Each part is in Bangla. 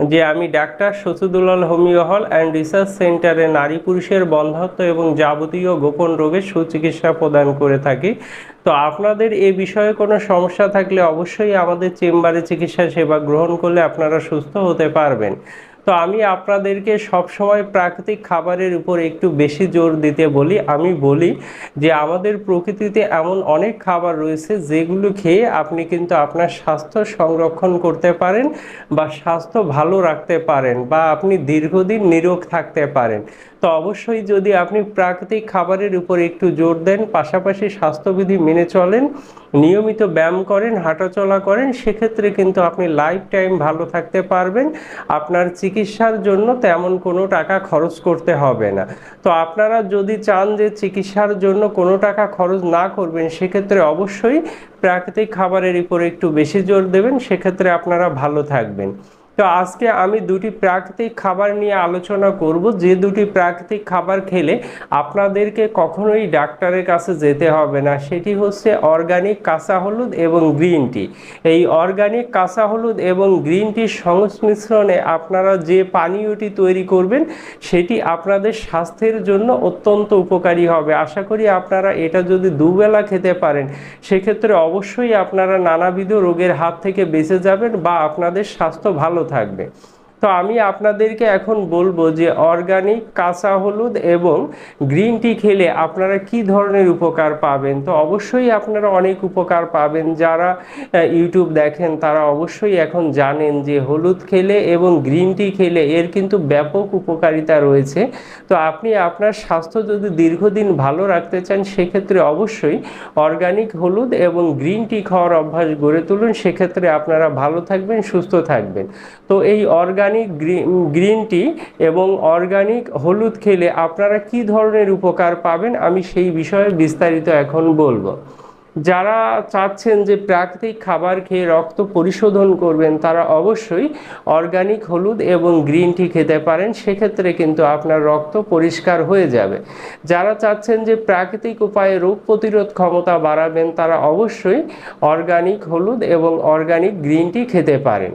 যে আমি doctor Sachidulal homeo hall and research সেন্টারে নারী পুরুষের বন্ধত্ব এবং যাবতীয় গোপন রোগের সুচিকিৎসা প্রদান করে থাকি। তো আপনাদের এ বিষয়ে কোনো সমস্যা থাকলে অবশ্যই আমাদের চেম্বারে চিকিৎসা সেবা গ্রহণ করলে আপনারা সুস্থ হতে পারবেন। তো আমি আপনাদেরকে সবসময় প্রাকৃতিক খাবারের উপর একটু বেশি জোর দিতে বলি। আমি বলি যে আমাদের প্রকৃতিতে এমন অনেক খাবার রয়েছে যেগুলো খেয়ে আপনি কিন্তু আপনার স্বাস্থ্য সংরক্ষণ করতে পারেন বা স্বাস্থ্য ভালো রাখতে পারেন বা আপনি দীর্ঘদিন নিরোগ থাকতে পারেন। তো অবশ্যই যদি আপনি প্রাকৃতিক খাবারের উপর একটু জোর দেন, পাশাপাশি স্বাস্থ্যবিধি মেনে চলেন, নিয়মিত ব্যায়াম করেন, হাঁটাচলা করেন, সেক্ষেত্রে কিন্তু আপনি লাইফ টাইম ভালো থাকতে পারবেন। আপনার চিকিৎসার জন্য তেমন কোনো টাকা খরচ করতে হবে না। তো আপনারা যদি চান যে চিকিৎসার জন্য কোনো টাকা খরচ না করবেন, সেক্ষেত্রে অবশ্যই প্রাকৃতিক খাবারের উপরে একটু বেশি জোর দেবেন। সেক্ষেত্রে আপনারা ভালো থাকবেন। তো আজকে আমি দুটি প্রাকৃতিক খাবার নিয়ে আলোচনা করব। যে দুটি প্রাকৃতিক খাবার খেলে আপনাদেরকে কখনোই ডাক্তারের কাছে যেতে হবে না। সেটি হচ্ছে অর্গানিক কাঁচা হলুদ এবং গ্রিন টি। এই অর্গানিক কাঁচা হলুদ এবং গ্রিন টির সংমিশ্রণে আপনারা যে পানীয়টি তৈরি করবেন, সেটি আপনাদের স্বাস্থ্যের জন্য অত্যন্ত উপকারী হবে। আশা করি আপনারা এটা যদি দুবেলা খেতে পারেন, সেক্ষেত্রে অবশ্যই আপনারা নানাবিধ রোগের হাত থেকে বেঁচে যাবেন বা আপনাদের স্বাস্থ্য ভালো থাকবে তো আমি আপনাদেরকে এখন বলব যে অর্গানিক কাঁচা হলুদ এবং গ্রিন টি খেলে আপনারা কি ধরনের উপকার পাবেন? তো অবশ্যই আপনারা অনেক উপকার পাবেন। যারা ইউটিউব দেখেন, তারা অবশ্যই এখন জানেন যে হলুদ খেলে এবং গ্রিন টি খেলে এর কিন্তু ব্যাপক উপকারিতা রয়েছে। তো আপনি আপনার স্বাস্থ্য যদি দীর্ঘদিন ভালো রাখতে চান, সেক্ষেত্রে অবশ্যই অর্গানিক হলুদ এবং গ্রিন টি খাওয়ার অভ্যাস গড়ে তুলুন। সেক্ষেত্রে আপনারা ভালো থাকবেন, সুস্থ থাকবেন। তো এই অর্গানিক গ্রিন টি এবং অর্গানিক হলুদ খেলে আপনারা কি ধরনের উপকার পাবেন? আমি সেই বিষয়ে বিস্তারিত এখন বলব। যারা চাচ্ছেন যে প্রাকৃতিক খাবার খেয়ে রক্ত পরিশোধন করবেন, তারা অবশ্যই অর্গানিক হলুদ এবং গ্রিন টি খেতে পারেন। সেক্ষেত্রে কিন্তু আপনার রক্ত পরিষ্কার হয়ে যাবে। যারা চাচ্ছেন যে প্রাকৃতিক উপায়ে রোগ প্রতিরোধ ক্ষমতা বাড়াবেন, তারা অবশ্যই অর্গানিক হলুদ এবং অর্গানিক গ্রিন টি খেতে পারেন।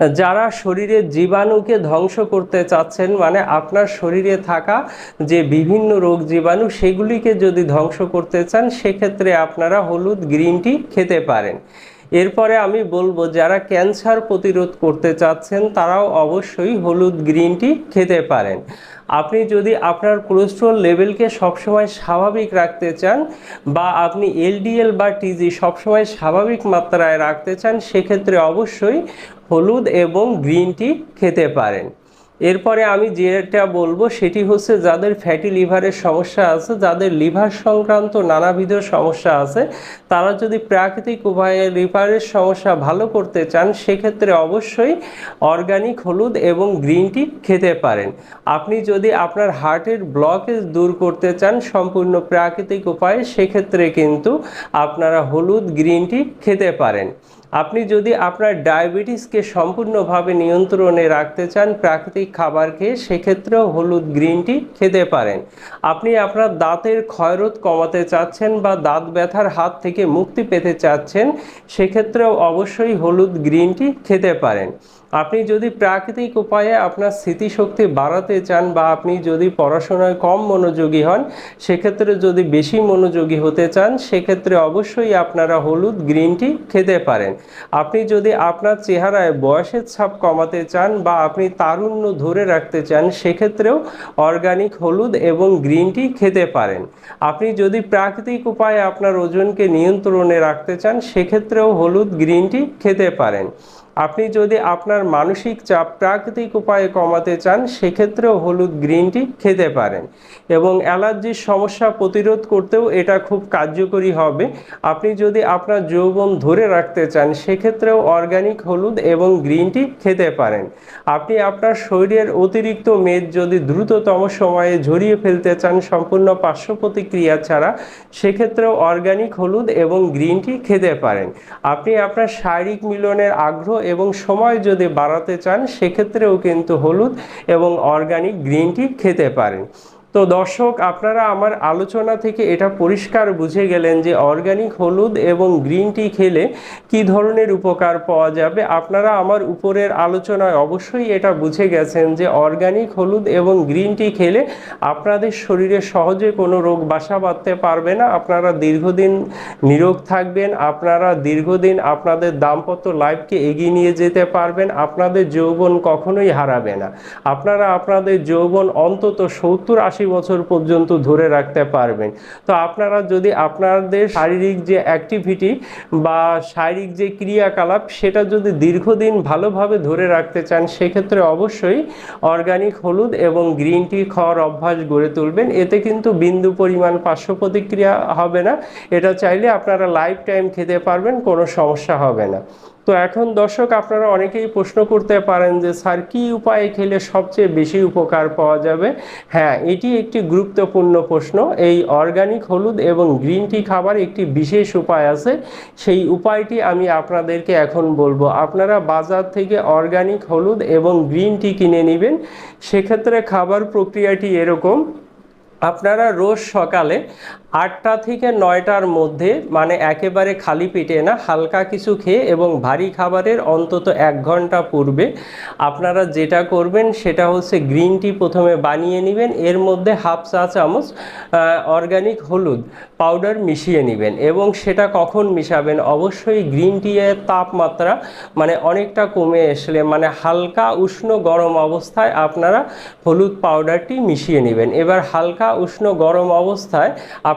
যারা শরীরের জীবাণুকে ধ্বংস করতে চাচ্ছেন মানে আপনার শরীরে থাকা যে বিভিন্ন রোগ জীবাণু, সেগুলিকে যদি ধ্বংস করতে চান, সেক্ষেত্রে আপনারা হলুদ গ্রিন টি খেতে পারেন। এরপরে আমি বলব, যারা ক্যান্সার প্রতিরোধ করতে চাচ্ছেন, তারাও অবশ্যই হলুদ গ্রিন টি খেতে পারেন। আপনি যদি আপনার কোলেস্ট্রল লেভেলকে সবসময় স্বাভাবিক রাখতে চান বা আপনি এলডিএল বা টিজি সবসময় স্বাভাবিক মাত্রায় রাখতে চান, সেক্ষেত্রে অবশ্যই হলুদ এবং গ্রিন টি খেতে পারেন। এরপরে আমি যেটা বলব, সেটি হচ্ছে যাদের ফ্যাটি লিভারের সমস্যা আছে, যাদের লিভার সংক্রান্ত নানাবিধ সমস্যা আছে, তারা যদি প্রাকৃতিক উপায়ে লিভারের সমস্যা ভালো করতে চান, সেক্ষেত্রে অবশ্যই অর্গানিক হলুদ এবং গ্রিন টি খেতে পারেন। আপনি যদি আপনার হার্টের ব্লকেজ দূর করতে চান, সম্পূর্ণ প্রাকৃতিক উপায়ে, সেক্ষেত্রে কিন্তু আপনারা হলুদ গ্রিন টি খেতে পারেন। আপনি যদি আপনার ডায়াবেটিসকে সম্পূর্ণভাবে নিয়ন্ত্রণে রাখতে চান প্রাকৃতিক খাবার খেয়ে, সেক্ষেত্রেও হলুদ গ্রিন টি খেতে পারেন। আপনি আপনার দাঁতের ক্ষয়রোধ কমাতে চাচ্ছেন বা দাঁত ব্যথার হাত থেকে মুক্তি পেতে চাচ্ছেন, সেক্ষেত্রেও অবশ্যই হলুদ গ্রিন টি খেতে পারেন। আপনি যদি প্রাকৃতিক উপায়ে আপনার স্মৃতিশক্তি বাড়াতে চান বা আপনি যদি পড়াশোনায় কম মনোযোগী হন, সেক্ষেত্রে যদি বেশি মনোযোগী হতে চান, সেক্ষেত্রে অবশ্যই আপনারা হলুদ গ্রিন টি খেতে পারেন। আপনি যদি আপনার চেহারায় বয়সের ছাপ কমাতে চান বা আপনি তারুণ্য ধরে রাখতে চান, সেক্ষেত্রেও অর্গানিক হলুদ এবং গ্রিন টি খেতে পারেন। আপনি যদি প্রাকৃতিক উপায়ে আপনার ওজনকে নিয়ন্ত্রণে রাখতে চান, সেক্ষেত্রেও হলুদ গ্রিন টি খেতে পারেন। আপনি যদি আপনার মানসিক চাপ প্রাকৃতিক উপায়ে কমাতে চান, সেক্ষেত্রেও হলুদ গ্রিন টি খেতে পারেন। এবং অ্যালার্জির সমস্যা প্রতিরোধ করতেও এটা খুব কার্যকরী হবে। আপনি যদি আপনার যৌবন ধরে রাখতে চান, সেক্ষেত্রেও অর্গানিক হলুদ এবং গ্রিন টি খেতে পারেন। আপনি আপনার শরীরের অতিরিক্ত মেদ যদি দ্রুততম সময়ে ঝরিয়ে ফেলতে চান, সম্পূর্ণ পার্শ্ব প্রতিক্রিয়া ছাড়া, সেক্ষেত্রেও অর্গানিক হলুদ এবং গ্রিন টি খেতে পারেন। আপনি আপনার শারীরিক মিলনের আগ্রহ এবং সময় যদি বাড়াতে চান সেক্ষেত্রেও কিন্তু হলুদ এবং অর্গানিক গ্রিন টি খেতে পারেন। তো দর্শক, আপনারা আমার আলোচনা থেকে এটা পরিষ্কার বুঝে গেলেন যে অর্গানিক হলুদ এবং গ্রিন টি খেলে কি ধরনের উপকার পাওয়া যাবে। আপনারা আমার উপরের আলোচনায় অবশ্যই এটা বুঝে গেছেন যে অর্গানিক হলুদ এবং গ্রিন টি খেলে আপনাদের শরীরে সহজে কোনো রোগ বাসা বাঁধতে পারবে না। আপনারা দীর্ঘদিন নিরোগ থাকবেন, আপনারা দীর্ঘদিন আপনাদের দাম্পত্য লাইফকে এগিয়ে নিয়ে যেতে পারবেন, আপনাদের যৌবন কখনোই হারাবে না। আপনারা আপনাদের যৌবন অন্তত সত্তর আশি বছর পর্যন্ত ধরে রাখতে পারবেন। তো আপনারা যদি আপনাদের শারীরিক যে অ্যাক্টিভিটি বা শারীরিক যে ক্রিয়াকলাপ, সেটা যদি দীর্ঘদিন ভালোভাবে ধরে রাখতে চান, সেক্ষেত্রে অবশ্যই অর্গানিক হলুদ এবং গ্রিন টি খাওয়ার অভ্যাস গড়ে তুলবেন। এতে কিন্তু বিন্দু পরিমাণ পার্শ্ব প্রতিক্রিয়া হবে না। এটা চাইলে আপনারা লাইফ টাইম খেতে পারবেন, কোনো সমস্যা হবে না। তো এখন দর্শক, আপনারা অনেকেই প্রশ্ন করতে পারেন যে, স্যার, কি উপায়ে খেলে সবচেয়ে বেশি উপকার পাওয়া যাবে? হ্যাঁ এটি একটি গুরুত্বপূর্ণ প্রশ্ন। এই অর্গানিক হলুদ এবং গ্রিন টি খাবার একটি বিশেষ উপায় আছে। সেই উপায়টি আমি আপনাদেরকে এখন বলব। আপনারা বাজার থেকে অর্গানিক হলুদ এবং গ্রিন টি কিনে নেবেন। সেক্ষেত্রে খাবার প্রক্রিয়াটি এরকম। আপনারা রোজ সকালে আটটা থেকে নয়টার মধ্যে মানে একেবারে খালি পেটে না, হালকা কিছু খেয়ে এবং ভারী খাবারের অন্তত এক ঘণ্টা পূর্বে আপনারা যেটা করবেন সেটা হচ্ছে গ্রিন টি প্রথমে বানিয়ে নেবেন। এর মধ্যে হাফ চা চামচ অর্গানিক হলুদ পাউডার মিশিয়ে নেবেন এবং সেটা কখন মিশাবেন? অবশ্যই গ্রিন টি এর তাপমাত্রা মানে অনেকটা কমে আসলে মানে হালকা উষ্ণ গরম অবস্থায় আপনারা হলুদ পাউডারটি মিশিয়ে নেবেন। এবার হালকা উষ্ণ গরম অবস্থায়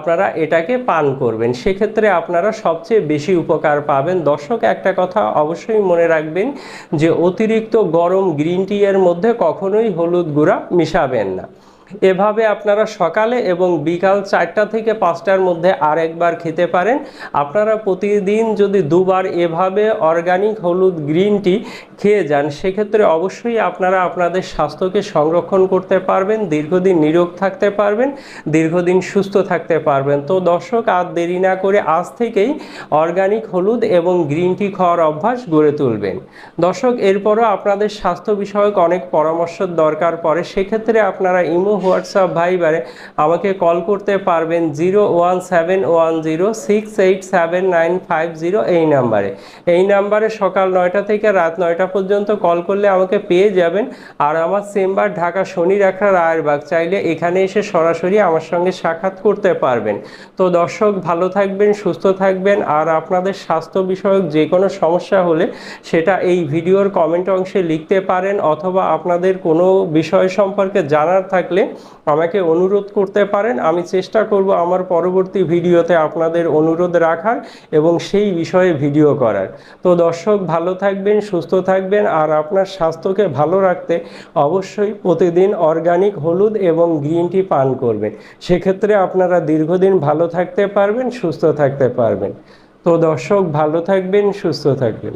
আপনারা এটাকে পান করবেন। সেক্ষেত্রে আপনারা সবচেয়ে বেশি উপকার পাবেন। দর্শক, একটা কথা অবশ্যই মনে রাখবেন যে অতিরিক্ত গরম গ্রিন টি এর মধ্যে কখনোই হলুদ গুঁড়া মিশাবেন না। এভাবে আপনারা সকালে এবং বিকাল চারটা থেকে পাঁচটার মধ্যে আরেকবার খেতে পারেন। আপনারা প্রতিদিন যদি দুবার এভাবে অর্গানিক হলুদ গ্রিন টি খেয়ে যান, সেক্ষেত্রে অবশ্যই আপনারা আপনাদের স্বাস্থ্যকে সংরক্ষণ করতে পারবেন, দীর্ঘদিন নিরোগ থাকতে পারবেন, দীর্ঘদিন সুস্থ থাকতে পারবেন। তো দর্শক, আর দেরি না করে আজ থেকেই অর্গানিক হলুদ এবং গ্রিন টি খাওয়ার অভ্যাস গড়ে তুলবেন। দর্শক, এরপরও আপনাদের স্বাস্থ্য বিষয়ক অনেক পরামর্শের দরকার পড়ে, সেক্ষেত্রে আপনারা ইমো হোয়াটসঅ্যাপ ভাইবারে আমাকে কল করতে পারবেন zero one seven one zero six eight seven nine five zero এই নাম্বারে। এই নাম্বারে সকাল নয়টা থেকে রাত নয়টা পর্যন্ত কল করলে আমাকে পেয়ে যাবেন। আর আমার চেম্বার ঢাকা শনি রাখা রায়েরবাগ চাইলে এখানে এসে সরাসরি আমার সঙ্গে সাক্ষাৎ করতে পারবেন। তো দর্শক, ভালো থাকবেন, সুস্থ থাকবেন। আর আপনাদের স্বাস্থ্য বিষয়ক যে কোনো সমস্যা হলে সেটা এই ভিডিওর কমেন্ট অংশে লিখতে পারেন। অথবা আপনাদের কোনো বিষয় সম্পর্কে জানার থাকলে আমাকে অনুরোধ করতে পারেন। আমি চেষ্টা করব আমার পরবর্তী ভিডিওতে আপনাদের অনুরোধ রাখার এবং সেই বিষয়ে ভিডিও করার। তো দর্শক, ভালো থাকবেন, সুস্থ থাকবেন আর আপনার স্বাস্থ্যকে ভালো রাখতে অবশ্যই প্রতিদিন অর্গানিক হলুদ এবং গ্রিন টি পান করবেন। সেক্ষেত্রে আপনারা দীর্ঘদিন ভালো থাকতে পারবেন, সুস্থ থাকতে পারবেন। তো দর্শক, ভালো থাকবেন, সুস্থ থাকবেন।